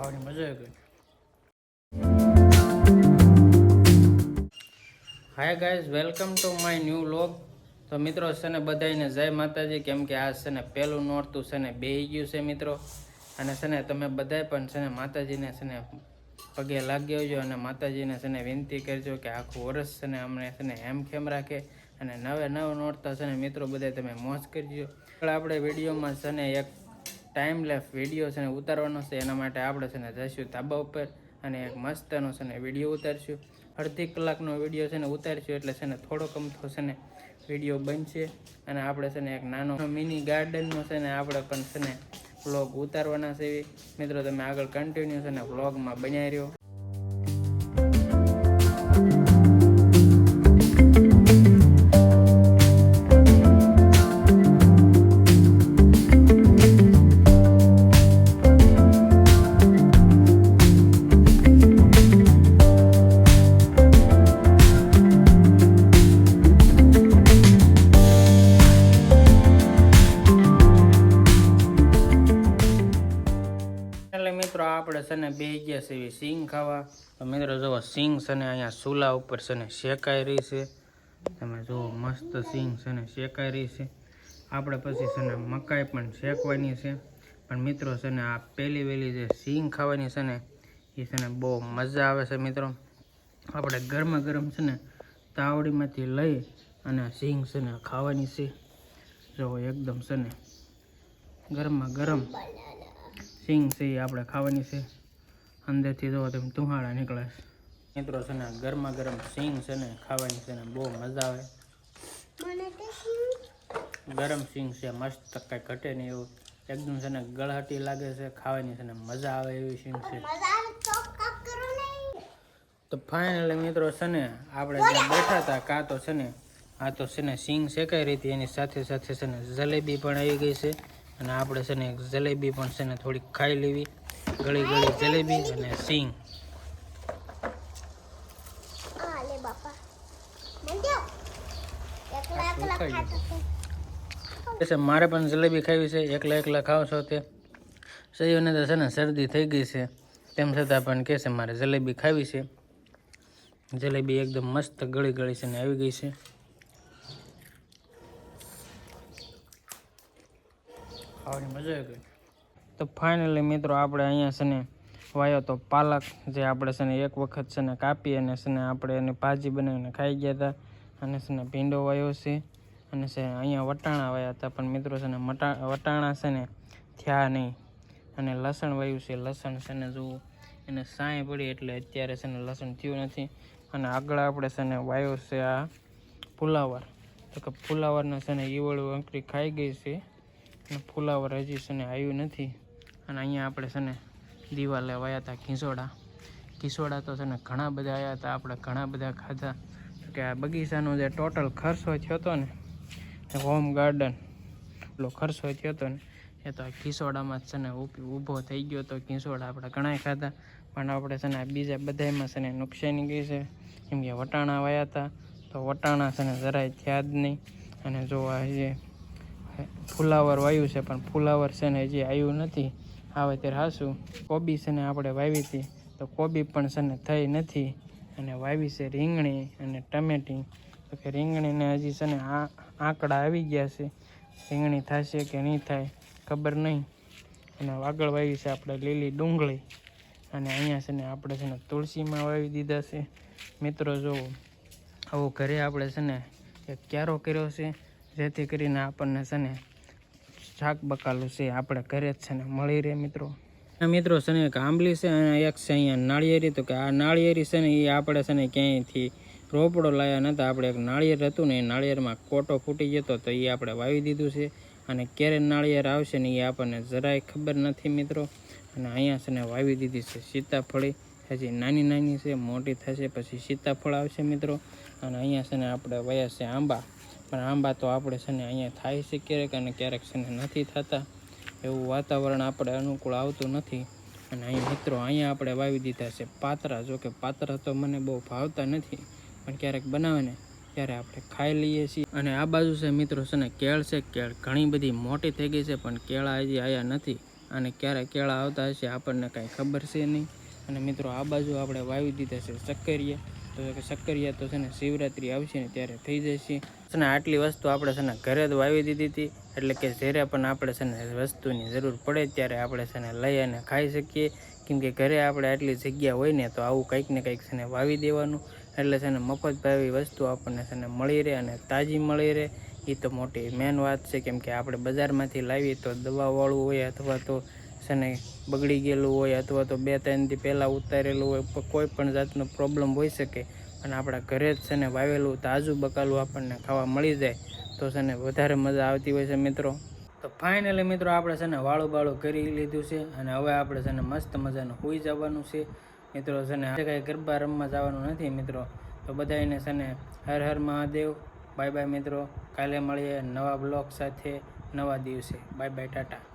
ખાવાની મજા આવી ગઈ hi guys welcome to my new vlog તો મિત્રો છે ને બધાને જય માતાજી કેમ કે આ છે ને પહેલું નોરતું છે ને બેહી ગયું છે મિત્રો અને છે ને તમે બધાય પણ છે ને માતાજીને છે ને પગે લાગી આવજો અને માતાજીને છે ને વિનંતી કરજો કે આખું વર્ષ છે ને અમને છે ને હેમ ખેમ રાખે અને નવે નવ નોરતા છે ને મિત્રો બધા તમે મોજ કરજો આપણે વિડીયોમાં છે ને એક ટાઈમ લેફ વીડિયો છે ને ઉતારવાનો છે એના માટે આપણે છે ને જઈશું ધાબા ઉપર અને એક મસ્તનો છે ને વીડિયો ઉતારશું અડધી કલાકનો વીડિયો છે ને ઉતારશું એટલે છે ને થોડોક અમથો છે ને વીડિયો બનશે અને આપણે છે ને એક નાનો મિની ગાર્ડનનો છે ને આપણે પણ છે ને વ્લોગ ઉતારવાના છે મિત્રો તમે આગળ કન્ટિન્યુ છે ને વ્લોગમાં બનાવી રહ્યો બે ગયા છે, એવી સિંગ ખાવા. તો મિત્રો જુઓ, સિંગ છે ને અહીંયા ચૂલા ઉપર છે ને શેકાઈ રહી છે. તમે જુઓ, મસ્ત સિંગ છે ને શેકાઈ રહી છે. આપણે પછી છે ને મકાઈ પણ શેકવાની છે. પણ મિત્રો છે ને આ પહેલી વહેલી જે સિંગ ખાવાની છે ને, એ છે ને બહુ મજા આવે છે મિત્રો. આપણે ગરમા ગરમ છે ને તાવડીમાંથી લઈ અને સિંગ છે ને ખાવાની છે. જો એકદમ છે ને ગરમા ગરમ સિંગ છે એ આપણે ખાવાની છે. અંદરથી જો તેમ તુહાડા નીકળે છે. મિત્રો છે ને ગરમા ગરમ સિંગ છે ને ખાવાની છે ને બહુ મજા આવે. ગરમ સિંગ છે મસ્ત કાંઈ ઘટે નહીં એવું. એકદમ છે ને ગળહટી લાગે છે ખાવાની છે ને મજા આવે એવી સિંગ છે. તો ફાઇનલી મિત્રો છે ને આપણે જ્યાં બેઠા હતા કાં તો છે ને આ તો છે ને સિંગ શેકાઈ રહી હતી એની સાથે સાથે છે ને જલેબી પણ આવી ગઈ છે. અને આપણે છે ને જલેબી પણ છે ને થોડીક ખાઈ લેવી. ગળી ગળી જલેબી અને સિંગ. મારે પણ જલેબી ખાવી છે એકલા એકલા ખાવ છો તે. સહીઓને તો છે ને શરદી થઈ ગઈ છે. તેમ છતાં પણ કહે છે મારે જલેબી ખાવી છે. જલેબી એકદમ મસ્ત ગળી ગળી છે ને આવી ગઈ છે. ખાવાની મજા આવી ગઈ. તો ફાઇનલી મિત્રો આપણે અહીંયા છે ને વાયો તો પાલક જે આપણે છે ને એક વખત છે ને કાપી અને છે ને આપણે એની ભાજી બનાવીને ખાઈ ગયા હતા અને છે ને ભીંડો વાયો છે અને છે અહીંયા વટાણા વાયા હતા પણ મિત્રો છે ને વટાણા છે ને થયા નહીં અને લસણ વાયું છે લસણ છે ને જુઓ એને સાંય પડી એટલે અત્યારે છે ને લસણ થયું નથી અને આગળ આપણે છે ને વાયો છે આ ફુલાવર તો કે ફુલાવરને છે ને ઈવળું અંકરી ખાઈ ગઈ છે અને ફુલાવર હજી છે ને આવ્યું નથી અને અહીંયા આપણે છે ને દિવાલે વાયા હતા ખીસોડા ખીસોડા તો છે ને ઘણા બધા આવ્યા હતા, આપણે ઘણા બધા ખાધા. કે આ બગીચાનો જે ટોટલ ખર્ચો થયો હતો ને હોમ ગાર્ડન એટલો ખર્ચો થયો હતો ને, એ તો આ ખીસોડામાં છે ને ઊભી- થઈ ગયો તો ખીસોડા આપણે ઘણાય ખાધા. પણ આપણે છે ને બીજા બધામાં છે ને નુકસાની ગઈ છે. કેમ કે વટાણા વાયા હતા, તો વટાણા છે ને જરાય થયા જ નહીં. અને જો આ જે ફુલાવર વાયું છે, પણ ફુલાવર છે ને હજી આવ્યું નથી. આવે ત્યારે હાસું. કોબી છે ને આપણે વાવી હતી. તો કોબી પણ છે ને થઈ નથી. અને વાવી છે રીંગણી અને ટમેટી. તો કે રીંગણીને હજી છે ને આ આંકડા આવી ગયા છે. રીંગણી થશે કે નહીં થાય, ખબર નહીં. અને આગળ વાવી છે આપણે લીલી ડુંગળી. અને અહીંયા છે ને આપણે છે ને તુલસીમાં વાવી દીધા છે. મિત્રો જુઓ આવું ઘરે આપણે છે ને એક ક્યારો કર્યો છે, જેથી કરીને આપણને છે ને શાક બકાલું છે, આપણે ઘરે જ છે ને મળી રહે મિત્રો. મિત્રો છે ને એક આંબલી છે અને એક છે અહીંયા નાળિયેરી. તો કે આ નાળિયેરી છે ને એ આપણે છે ને ક્યાંયથી રોપડો લાવ્યા નહોતા આપણે એક નાળિયેર હતું ને એ નાળિયેરમાં કોટો ફૂટી જતો તો એ આપણે વાવી દીધું છે. અને ક્યારે નાળિયેર આવશે ને એ આપણને જરાય ખબર નથી મિત્રો. અને અહીંયા છે ને વાવી દીધી છે સીતાફળી. હજી નાની નાની છે, મોટી થશે, પછી સીતાફળ આવશે મિત્રો. અને અહીંયા છે ને આપણે વયા છે આંબા. પણ આંબા તો આપણે છે ને અહીંયા થાય છે ક્યારેક અને ક્યારેક છે ને નથી થતા. એવું વાતાવરણ આપણે અનુકૂળ આવતું નથી. અને અહીં મિત્રો, અહીંયા આપણે વાવી દીધા છે પાતરા. જો કે પાતરા તો મને બહુ ભાવતા નથી, પણ ક્યારેક બનાવે ને ત્યારે આપણે ખાઈ લઈએ છીએ. અને આ બાજુ છે મિત્રો છે ને કેળ છે. કેળ ઘણી બધી મોટી થઈ ગઈ છે, પણ કેળા હજી આવ્યા નથી. અને ક્યારે કેળા આવતા હશે આપણને કાંઈ ખબર છે નહીં. અને મિત્રો, આ બાજુ આપણે વાવી દીધા છે શક્કરિયા. તો કે શક્કરિયા તો છે ને શિવરાત્રિ આવશે ને ત્યારે થઈ જશે. છે ને આટલી વસ્તુ આપણે છે ને ઘરે જ વાવી દીધી હતી. એટલે કે જ્યારે પણ આપણે છે ને વસ્તુની જરૂર પડે ત્યારે આપણે છે ને લઈ અને ખાઈ શકીએ. કેમ કે ઘરે આપણે આટલી જગ્યા હોય ને તો આવું કંઈક ને કંઈક છે ને વાવી દેવાનું. એટલે છે ને મફત ભાવી વસ્તુ આપણને છે ને મળી રહે અને તાજી મળી રહે. એ તો મોટી મેન વાત છે. કેમ કે આપણે બજારમાંથી લાવીએ તો દવાવાળું હોય અથવા તો છે ને બગડી ગયેલું હોય અથવા તો બે ત્રણથી પહેલાં ઉતારેલું હોય. કોઈ પણ જાતનો પ્રોબ્લેમ હોઈ શકે. અને આપણા ઘરે જ છે ને વાવેલું તાજું બકાલું આપણને ખાવા મળી જાય, તો છે ને વધારે મજા આવતી હોય છે મિત્રો. તો ફાઇનલી મિત્રો આપણે છે ને વાળું બાળું કરી લીધું છે અને હવે આપણે છે ને મસ્ત મજાનું હોઈ જવાનું છે. મિત્રો છે ને કાંઈ ગરબા રમવા જવાનું નથી મિત્રો. તો બધાને છે ને હર હર મહાદેવ. બાય બાય મિત્રો. કાલે મળીએ નવા બ્લોગ સાથે નવા દિવસે. Bye bye tata.